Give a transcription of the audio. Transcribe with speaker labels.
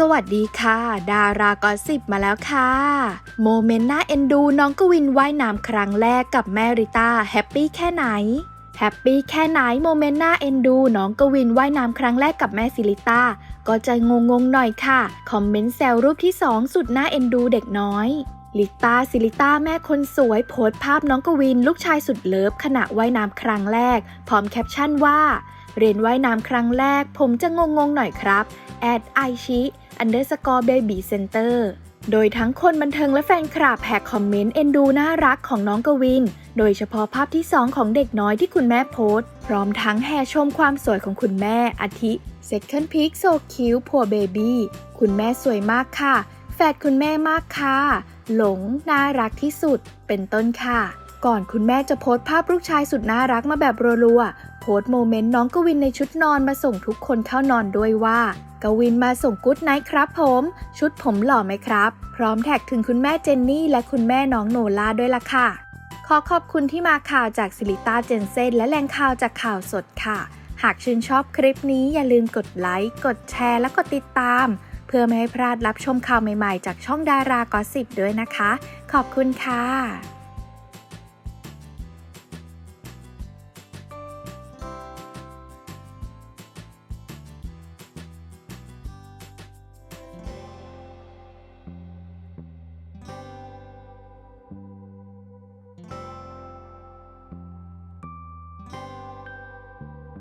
Speaker 1: สวัสดีค่ะ ดารากอสิบมาแล้วค่ะ โมเมนต์น่าเอ็นดูน้องกวินว่ายน้ำครั้งแรกกับแม่ริต้าแฮปปี้แค่ไหนแฮปปี้แค่ไหนโมเมนต์น่าเอ็นดูน้องกวินว่ายน้ำครั้งแรกกับแม่ซิลิต้าก็จะงงงหน่อยค่ะ คอมเมนต์แซวรูปที่ 2 สุดน่าเอ็นดูเด็กน้อยลิต้าซิลิต้าแม่คนสวยโพสต์ภาพน้องกวินลูกชายสุดเลิฟขณะว่ายน้ำครั้งแรก พร้อมแคปชั่นว่า เรียนว่ายน้ำครั้งแรก ผมจะงงงหน่อยครับแอดไอชิ underscore baby center โดยทั้งคนบันเทิงและแฟนคลับแหกคอมเมนต์เอ็นดูน่ารักของน้องกวิน โดยเฉพาะภาพที่ 2 ของเด็กน้อยที่คุณแม่โพสต์ พร้อมทั้งแห่ชมความสวยของคุณแม่อาทิ Second Peak So Cute Poor Baby คุณแม่สวยมากค่ะ แฟดคุณแม่มากค่ะ หลงน่ารักที่สุด เป็นต้นค่ะ ก่อนคุณแม่จะโพสต์ภาพลูกชายสุดน่ารักมาแบบรัวๆ พสต์โมเมนต์น้องกวินในชุดนอนมาส่งทุกคนเข้านอนด้วยว่ากวินมาส่งกุ๊ดไนท์ครับผม ชุดผมหล่อไหมครับ พร้อมแท็กถึงคุณแม่เจนนี่และคุณแม่น้องโนล่าด้วยล่ะค่ะ ขอขอบคุณที่มาข่าวจากซิลิต้าเจนเซนและแหล่งข่าวจากข่าวสดค่ะ หากชื่นชอบคลิปนี้อย่าลืมกดไลค์ กดแชร์ และกดติดตาม เพื่อไม่ให้พลาดรับชมข่าวใหม่ๆ จากช่องดารากอสิบด้วยนะคะ ขอบคุณค่ะ